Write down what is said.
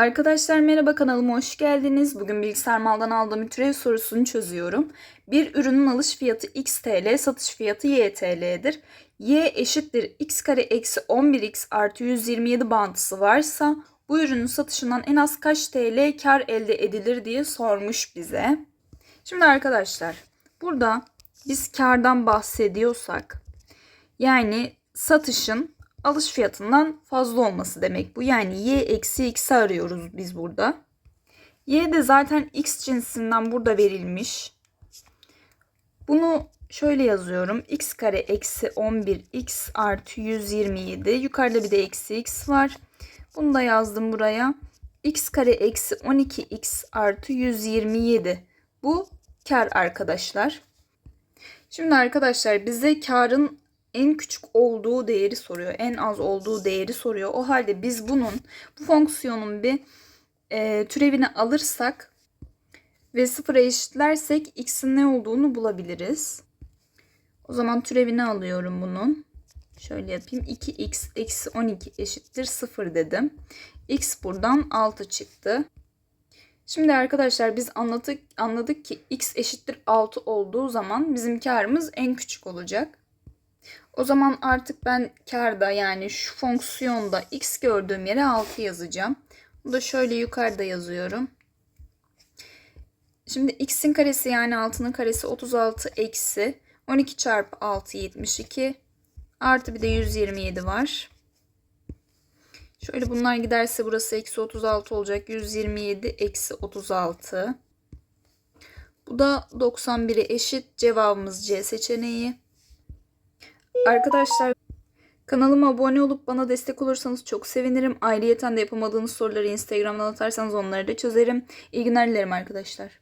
Arkadaşlar merhaba kanalıma hoş geldiniz. Bugün bilgisayar maldan aldığım türev sorusunu çözüyorum. Bir ürünün alış fiyatı x TL, satış fiyatı y TL'dir. y eşittir x kare eksi 11x artı 127 bağıntısı varsa bu ürünün satışından en az kaç TL kar elde edilir diye sormuş bize. Şimdi arkadaşlar burada biz kardan bahsediyorsak yani satışın alış fiyatından fazla olması demek bu. Yani y eksi x'i arıyoruz biz burada. Y de zaten x cinsinden burada verilmiş. Bunu şöyle yazıyorum. x kare eksi 11 x artı 127. Yukarıda bir de eksi x var. Bunu da yazdım buraya. x kare eksi 12 x artı 127. Bu kar arkadaşlar. Şimdi arkadaşlar bize karın en küçük olduğu değeri soruyor. En az olduğu değeri soruyor. O halde biz bunun bu fonksiyonun bir e, türevini alırsak ve sıfıra eşitlersek x'in ne olduğunu bulabiliriz. O zaman türevini alıyorum bunun. Şöyle yapayım. 2x eksi 12 eşittir 0 dedim. x buradan 6 çıktı. Şimdi arkadaşlar biz anladık, anladık ki x eşittir 6 olduğu zaman bizim karımız en küçük olacak. O zaman artık ben karda yani şu fonksiyonda x gördüğüm yere 6 yazacağım. Bu da şöyle yukarıda yazıyorum. Şimdi x'in karesi yani 6'nın karesi 36 eksi 12 çarpı 6 72 artı bir de 127 var. Şöyle bunlar giderse burası eksi 36 olacak. 127 eksi 36. Bu da 91'e eşit. Cevabımız C seçeneği. Arkadaşlar kanalıma abone olup bana destek olursanız çok sevinirim. Ayrıyeten de yapamadığınız soruları Instagram'dan atarsanız onları da çözerim. İyi günler dilerim arkadaşlar.